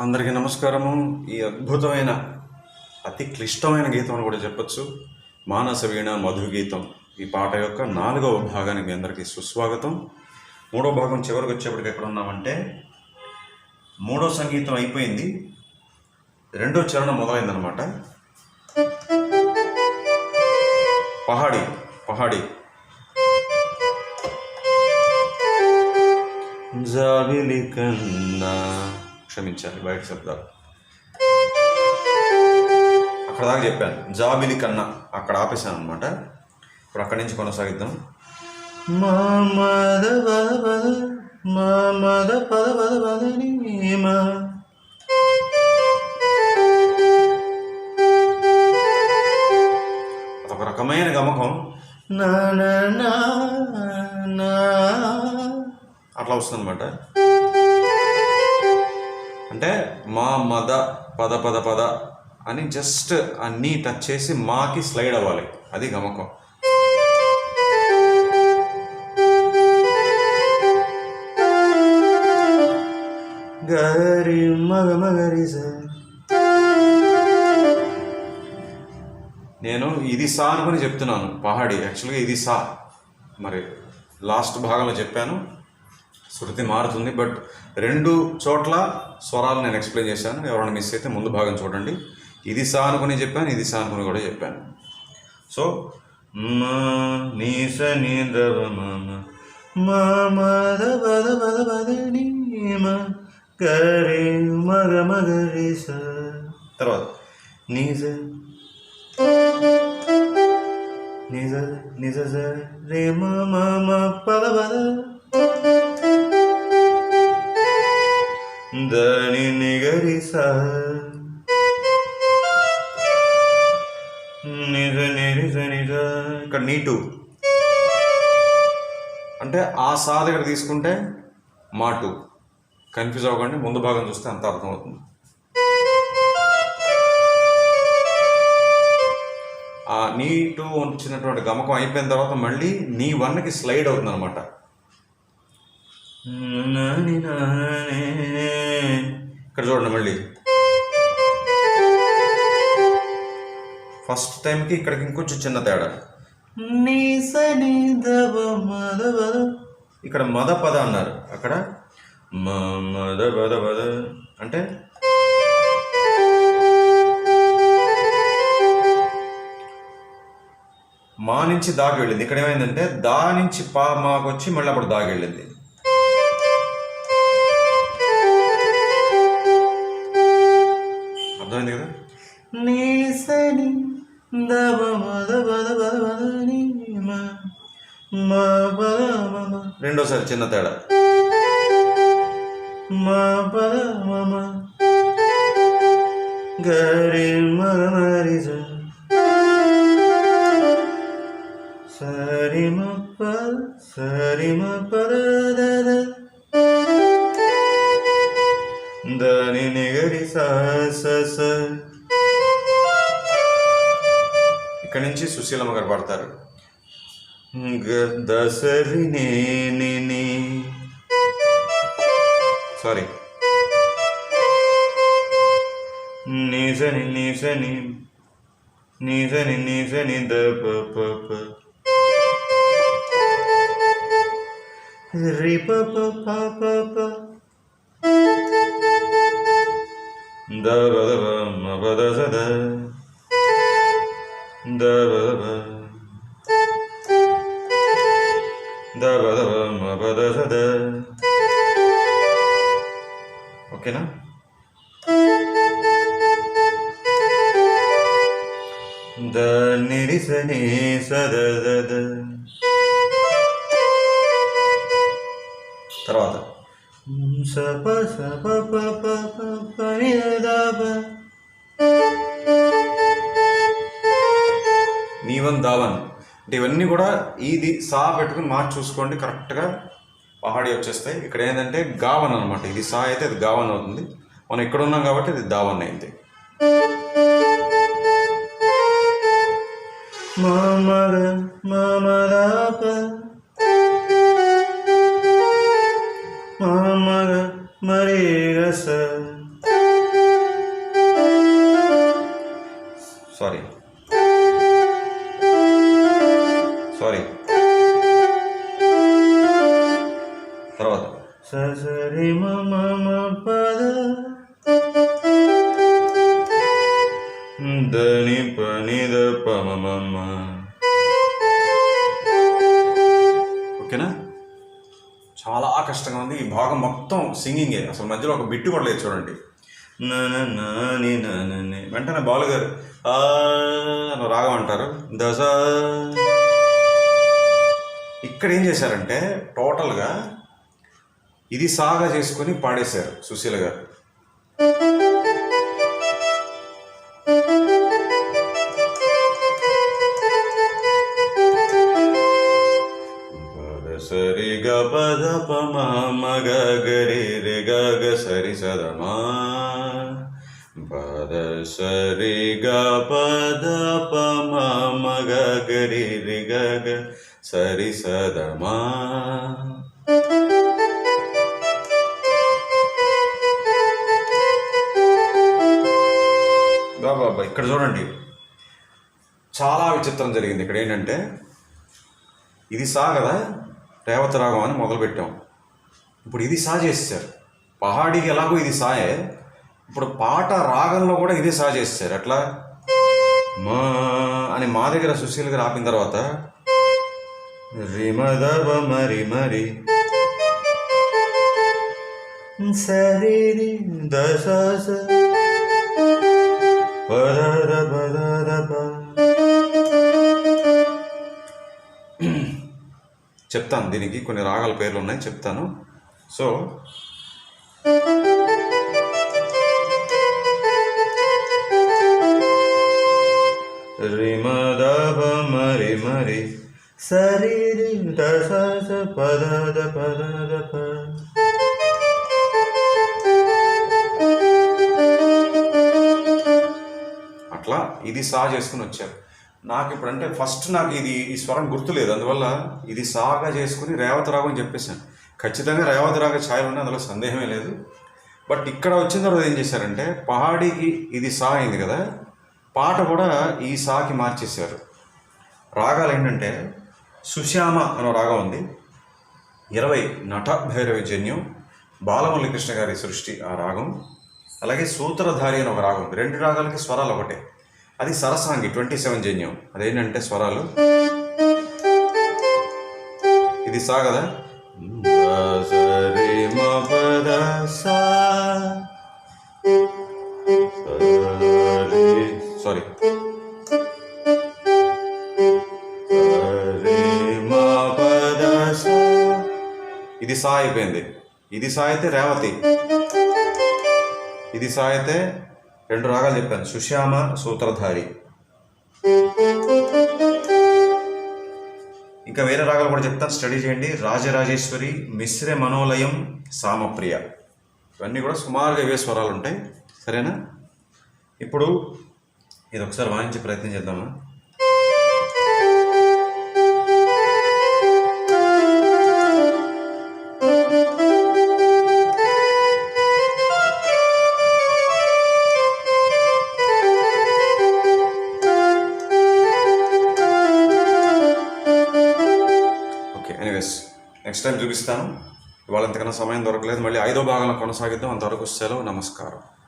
అందరికీ నమస్కారము. ఈ అద్భుతమైన అతి క్లిష్టమైన గీతం అని కూడా చెప్పచ్చు. మానస వీణ మధు గీతం. ఈ పాట యొక్క నాలుగవ భాగానికి మీ అందరికీ సుస్వాగతం. మూడో భాగం చివరికి వచ్చేప్పటికి ఎక్కడ ఉన్నామంటే మూడో సంగీతం అయిపోయింది. రెండో చరణం మొదలైందనమాట పహాడి పహాడి. జాబిలి కన్నా క్షమించాలి బయట శబ్దాలు. అక్కడ దాకా చెప్పాను జాబిలి కన్నా అక్కడ ఆపేశాను అనమాట ఇప్పుడు అక్కడి నుంచి కొనసాగిద్దాం. మా మద పద పద మా మద పద పద పద నీ మా. అదొక రకమైన గమకం. నా నా నా నా. అట్లా వస్తుందన్నమాట. అంటే మా మద పద పద పద అని జస్ట్ అన్నీ టచ్ చేసి మాకి స్లైడ్ అవ్వాలి. అది గమకం. గరి మగ మగరి నేను ఇది సా అనుకుని చెప్తున్నాను పహాడి. యాక్చువల్గా ఇది సా. మరి లాస్ట్ భాగంలో చెప్పాను. శృతి మారుతుంది. బట్ రెండు చోట్ల స్వరాలు నేను ఎక్స్ప్లెయిన్ చేశాను. ఎవరైనా మిస్ అయితే ముందు భాగం చూడండి. ఇది సా అనుకుని చెప్పాను ఇది సా అనుకుని కూడా చెప్పాను. సో మా నీ మ మగ తర్వాత నీజ నిజ నిజ స రే మా పద పద దని నిగరి స. నిజ నిరిజ నిజ. ఇక్కడ నీటు. అంటే ఆ సా దగ్గర తీసుకుంటే మాటు. కన్ఫ్యూజ్ అవ్వకండి ముందు భాగం చూస్తే అంత అర్థమవుతుంది. ఆ నీటు వచ్చినటువంటి గమకం అయిపోయిన తర్వాత మళ్ళీ నీ వన్కి స్లైడ్ అవుతుంది అనమాట ఇక్కడ చూడండి మళ్ళీ. ఫస్ట్ టైంకి ఇక్కడికి ఇంకొంచెం చిన్న తేడా. ఇక్కడ మద పద అన్నారు. అక్కడ మద పద పద అంటే? మా నుంచి దాగి వెళ్ళింది. ఇక్కడ ఏమైందంటే దా నుంచి పా మాకు వచ్చి మళ్ళీ అప్పుడు దాగి వెళ్ళింది. రెండోసారి చిన్న తేడా మా పద మమ గరి మరి. సరి మ ప సరి మ పద ద ద. దని నిగరి స స అక్కడి నుంచి సుశీలమ్మ గారు పాడతారు? దసరి సారీ. నీసని నీసని నీసని నీసని ద ప ప ప. రి ప ప ప ప ప. ద బ ద బ మ బ ద స ద. ఓకేనా? ద నిరిసనే సద ద తర్వాత సప సప ప ప ప ప. ఈవన్ దావన్. అంటే ఇవన్నీ కూడా ఇది సా పెట్టుకుని మార్చి చూసుకోండి కరెక్ట్గా పహాడి వచ్చేస్తాయి. ఇక్కడ ఏంటంటే గావన్ అనమాట ఇది సా అయితే అది గావన్ అవుతుంది. మనం ఇక్కడ ఉన్నాం కాబట్టి ఇది దావన్ అయింది. సారీ సారీ తర్వాత. సరి మమ పద దని పనిద పమమ ఓకేనా? చాలా కష్టంగా ఉంది. ఈ భాగం మొత్తం సింగింగే. అసలు మధ్యలో ఒక బిట్టు కూడా లేదు చూడండి. వెంటనే బాలు గారు ఆ అని రాగం అంటారు. దశ ఇక్కడ ఏం చేశారంటే టోటల్గా ఇది సాగా చేసుకొని పాడేశారు సుశీల గారు. సరి గ పద ప గ రి రి గ సరి సదమా పద సరి గ పద పమ మగ గరి గ రి గ సరి సద మా బాబా ఇక్కడ చూడండి. చాలా విచిత్రం జరిగింది. ఇక్కడ ఏంటంటే ఇది సా కదా? రేవత రాగం అని మొదలుపెట్టాం. ఇప్పుడు ఇది సా చేస్తారు పహాడీకి ఎలాగో ఇది సాయే. ఇప్పుడు పాట రాగంలో కూడా ఇదే సా చేస్తారు అట్లా మా అని మా దగ్గర సుశీల్ గారు ఆపిన తర్వాత రిమదవ మరి మరి సరి దశ పదర పదర చెప్తాను దీనికి కొన్ని రాగాల పేర్లు ఉన్నాయి చెప్తాను. సో రిమదవ మరి మరి సరి దశ స పదద పదద ప. అట్లా ఇది సా చేసుకుని వచ్చారు. నాకు ఇప్పుడు అంటే ఫస్ట్ నాకు ఇది ఈ స్వరం గుర్తులేదు. అందువల్ల ఇది సాగా చేసుకుని రేవత రాగం అని చెప్పేశాను. ఖచ్చితంగా రేవత రాగ ఛాయలు ఉన్నాయి అందులో సందేహమే లేదు. బట్ ఇక్కడ వచ్చిన తర్వాత ఏం చేశారంటే పహాడీకి ఇది సా అయింది కదా పాట కూడా ఈ సాకి మార్చేశారు. రాగాలు ఏంటంటే సుశ్యామ అనే రాగం ఉంది. ఇరవై నట భైరవి జన్యం బాలమురళీకృష్ణ గారి సృష్టి ఆ రాగం. అలాగే సూత్రధారి అని ఒక రాగం ఉంది. రెండు రాగాలకి స్వరాలు ఒకటే. అది సరసాంగి ట్వంటీ సెవెన్ జన్యం. అదేంటంటే స్వరాలు? ఇది సా కదా? ఇది సా అయిపోయింది ఇది సా అయితే రేవతి. ఇది సా అయితే రెండు రాగాలు చెప్పాను. సుశ్యామ సూత్రధారి. ఇంకా వేరే రాగాలు కూడా చెప్తాను. స్టడీ చేయండి. రాజరాజేశ్వరి మిశ్ర మనోలయం సామప్రియ. ఇవన్నీ కూడా సుమారుగా ఇవే స్వరాలు ఉంటాయి. సరేనా? ఇప్పుడు ఇది ఒకసారి వాయించే ప్రయత్నం చేద్దామా? నెక్స్ట్ చూపిస్తాను ఇవాళ ఎంతకన్నా సమయం దొరకలేదు. మళ్ళీ ఐదో భాగంలో కొనసాగిద్దాం. అంతవరకు సెలవు. నమస్కారం.